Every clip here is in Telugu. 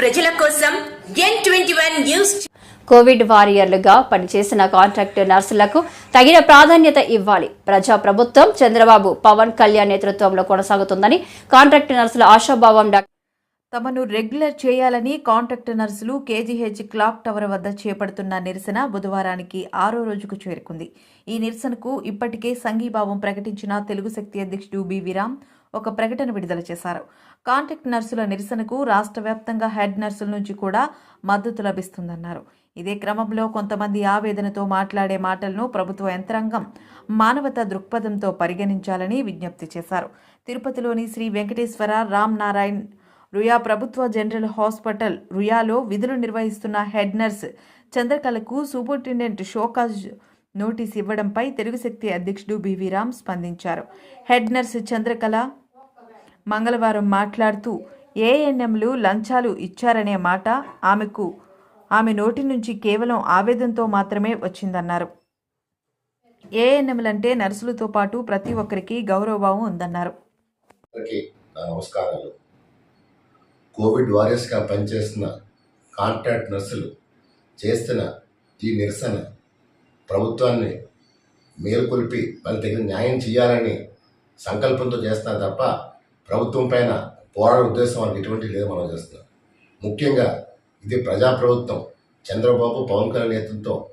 ప్రజల కోసం N twenty one news covid వారియర్లుగా పనిచేసిన కాంట్రాక్టు నర్సులకు తగిన ప్రాధాన్యత ఇవ్వాలి. ప్రజా ప్రభుత్వం చంద్రబాబు పవన్ కళ్యాణ్ నేతృత్వంలో కొనసాగుతుందని కాంట్రాక్టు నర్సుల ఆశాభావం డాక్టర్ తమను రెగ్యులర్ చేయాలని కాంట్రాక్ట్ నర్సులు కేజీహెచ్ క్లాక్ టవర్ వద్ద చేపడుతున్న నిరసన బుధవారానికి ఆరో రోజుకు చేరుకుంది. ఈ నిరసనకు ఇప్పటికే సంఘీభావం ప్రకటించిన తెలుగు శక్తి అధ్యక్షుడు బి. విరామ్ ఒక ప్రకటన విడుదల చేశారు. కాంట్రాక్ట్ నర్సుల నిరసనకు రాష్ట్ర వ్యాప్తంగా హెడ్ నర్సుల నుంచి కూడా మద్దతు లభిస్తుందన్నారు. ఇదే క్రమంలో కొంతమంది ఆవేదనతో మాట్లాడే మాటలను ప్రభుత్వ యంత్రాంగం మానవతా దృక్పథంతో పరిగణించాలని విజ్ఞప్తి చేశారు. తిరుపతిలోని శ్రీ వెంకటేశ్వర రామ్ నారాయణ్ రుయా ప్రభుత్వ జనరల్ హాస్పిటల్ రుయాలో విధులు నిర్వహిస్తున్న హెడ్ నర్స్ చంద్రకళకు సూపరింటెండెంట్ షోకాజ్ నోటీస్ ఇవ్వడంపై తెలుగు శక్తి అధ్యక్షుడు బివి రామ్ స్పందించారు. హెడ్ నర్స్ చంద్రకళ మంగళవారం మాట్లాడుతూ ఏఎన్ఎంలు లంచాలు ఇచ్చారనే మాట ఆమెకు ఆమె నోటి నుంచి కేవలం ఆవేదనతో మాత్రమే వచ్చిందన్నారు. ఏఎన్ఎంలంటే నర్సులతో పాటు ప్రతి ఒక్కరికి గౌరవభావం ఉందన్నారు. నమస్కారాలు. కోవిడ్ వారియర్స్గా పనిచేస్తున్న కాంట్రాక్ట్ నర్సులు చేస్తున్న ఈ నిరసన ప్రభుత్వాన్ని మేలుకొల్పి వాళ్ళ దగ్గర న్యాయం చేయాలని సంకల్పంతో చేస్తున్నారు తప్ప ప్రభుత్వం పైన పోరాడే ఉద్దేశం వాళ్ళకి ఎటువంటి లేదు మనం చేస్తున్నాం ముఖ్యంగా ఇది ప్రజాప్రభుత్వం. చంద్రబాబు పవన్ కళ్యాణ్ నేతృత్వం.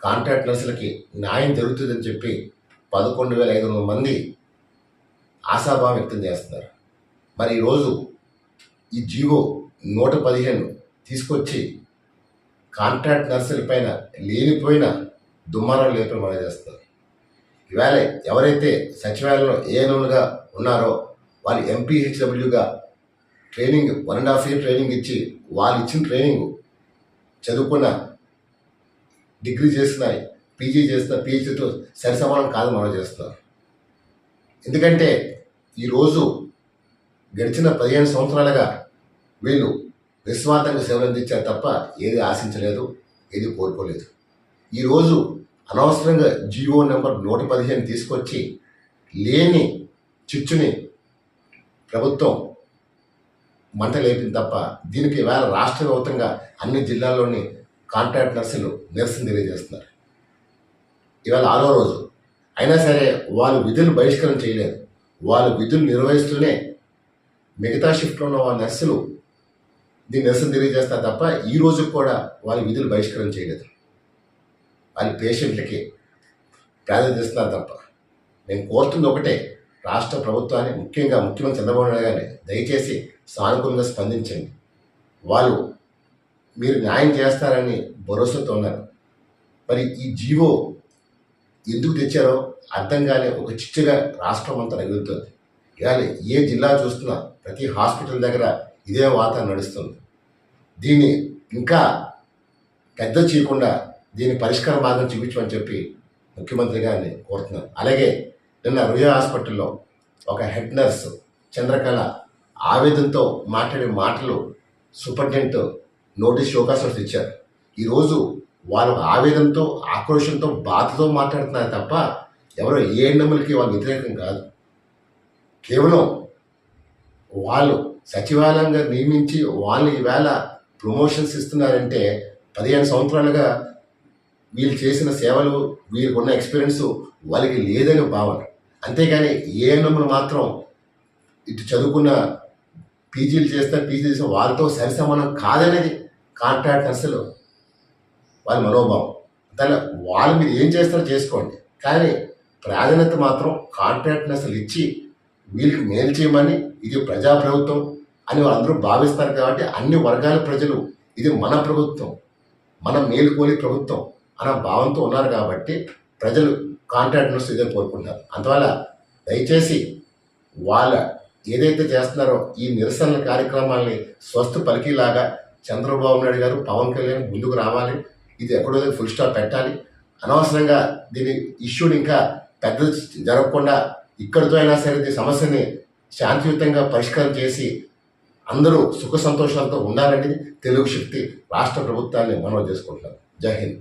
కాంట్రాక్ట్ నర్సులకి న్యాయం జరుగుతుందని చెప్పి పదకొండు వేల ఐదు వందల మంది ఆశాభావం వ్యక్తం చేస్తున్నారు. మరి ఈరోజు ఈ జీవో నూట పదిహేను తీసుకొచ్చి కాంట్రాక్ట్ నర్సుల పైన లేనిపోయిన దుమ్మారాలు లేపడం మనం చేస్తున్నారు ఇవాళ ఎవరైతే సచివాలయంలో ఏఎన్ఎంలుగా ఉన్నారో వాళ్ళు ఎంపీహెచ్డబ్ల్యూగా training one and half year training ఇచ్చి వాళ్ళు ఇచ్చిన ట్రైనింగ్ చదువుకున్న డిగ్రీ చేసిన పీజీ చేసిన పీహెచ్డీతో సరిసమానం కాదు మనం చేస్తున్నారు ఎందుకంటే ఈరోజు గడిచిన పదిహేను సంవత్సరాలుగా వీళ్ళు నిస్వార్థంగా సేవలు అందించారు తప్ప ఏది ఆశించలేదు ఏది కోరుకోలేదు ఈరోజు అనవసరంగా జియో నెంబర్ నూట పదిహేను తీసుకొచ్చి లేని చిచ్చుని ప్రభుత్వం మంట లేపింది తప్ప దీనికి వేళ రాష్ట్ర వ్యాప్తంగా అన్ని జిల్లాల్లోని కాంట్రాక్ట్ నర్సులు నిరసన తెలియజేస్తున్నారు. ఇవాళ ఆరో రోజు. అయినా సరే వాళ్ళు విధులు బహిష్కరణ చేయలేదు. వాళ్ళు విధులు నిర్వహిస్తూనే మిగతా షిఫ్ట్లో ఉన్న వాళ్ళ నర్సులు దీన్ని నిరసన తెలియజేస్తారు తప్ప ఈ రోజు కూడా వాళ్ళ విధులు బహిష్కరణ చేయలేదు. వాళ్ళ పేషెంట్లకి ప్రాధాన్యత ఇస్తున్నారు తప్ప. నేను కోరుతుంది ఒకటే రాష్ట్ర ప్రభుత్వాన్ని ముఖ్యంగా ముఖ్యమంత్రి చంద్రబాబు నాయుడు గారిని దయచేసి సానుకూలంగా స్పందించండి. వాళ్ళు మీరు న్యాయం చేస్తారని భరోసాతో ఉన్నారు. మరి ఈ జీవో ఎందుకు తెచ్చారో అర్థం కాని ఒక చిచ్చుగా రాష్ట్రం అంతా రగులుతుంది ఇవాళ ఏ జిల్లా చూస్తున్నా ప్రతి హాస్పిటల్ దగ్గర ఇదే వాతావరణం నడుస్తుంది. దీన్ని ఇంకా పెద్ద చేయకుండా దీని పరిష్కార మార్గం చూపించమని చెప్పి ముఖ్యమంత్రి గారిని కోరుతున్నాను. అలాగే నిన్న హృదయ హాస్పిటల్లో ఒక హెడ్ నర్స్ చంద్రకళ ఆవేదనతో మాట్లాడే మాటలు సూపరింటెండెంట్ నోటీస్ షోకాస్ ఇచ్చారు ఈరోజు వాళ్ళు ఆవేదనతో ఆక్రోషంతో బాధతో మాట్లాడుతున్నారు తప్ప ఎవరో ఏ ఎన్నములకి వాళ్ళు వ్యతిరేకం కాదు. కేవలం వాళ్ళు సచివాలయంగా నియమించి వాళ్ళు ఈవేళ ప్రమోషన్స్ ఇస్తున్నారంటే పదిహేను సంవత్సరాలుగా వీళ్ళు చేసిన సేవలు వీళ్ళకు ఉన్న ఎక్స్పీరియన్స్ వాళ్ళకి లేదని భావన. అంతేగాని ఏఎన్ఎంలు మాత్రం ఇటు చదువుకున్న పీజీలు చేస్తే పీజీ చేసిన వాళ్ళతో సరిసమానం కాదనేది కాంట్రాక్టర్స్లు వాళ్ళ మనోభావం. దాని వాళ్ళు మీరు ఏం చేస్తారో చేసుకోండి. కానీ ప్రాధాన్యత మాత్రం కాంట్రాక్టర్స్లు ఇచ్చి వీళ్ళకి మేలు చేయమని ఇది ప్రజాప్రభుత్వం అని వాళ్ళందరూ భావిస్తారు కాబట్టి అన్ని వర్గాల ప్రజలు ఇది మన ప్రభుత్వం. మన మేలుకోలి ప్రభుత్వం. అన్న భావంతో ఉన్నారు కాబట్టి ప్రజలు కాంట్రాక్ట్ నర్స్ ఇదే కోరుకుంటారు అందువల్ల దయచేసి వాళ్ళ ఏదైతే చేస్తున్నారో ఈ నిరసన కార్యక్రమాల్ని స్వస్థ పలికిలాగా చంద్రబాబు నాయుడు గారు పవన్ కళ్యాణ్ ముందుకు రావాలి. ఇది ఎక్కడో ఫుల్ స్టాప్ పెట్టాలి. అనవసరంగా దీని ఇష్యూని ఇంకా పెద్ద జరగకుండా ఇక్కడితో అయినా సరే ఈ సమస్యని శాంతియుతంగా పరిష్కారం చేసి అందరూ సుఖ సంతోషాలతో ఉండాలని తెలుగు శక్తి రాష్ట్ర ప్రభుత్వాన్ని మనవి చేసుకుంటున్నారు. జై హింద్.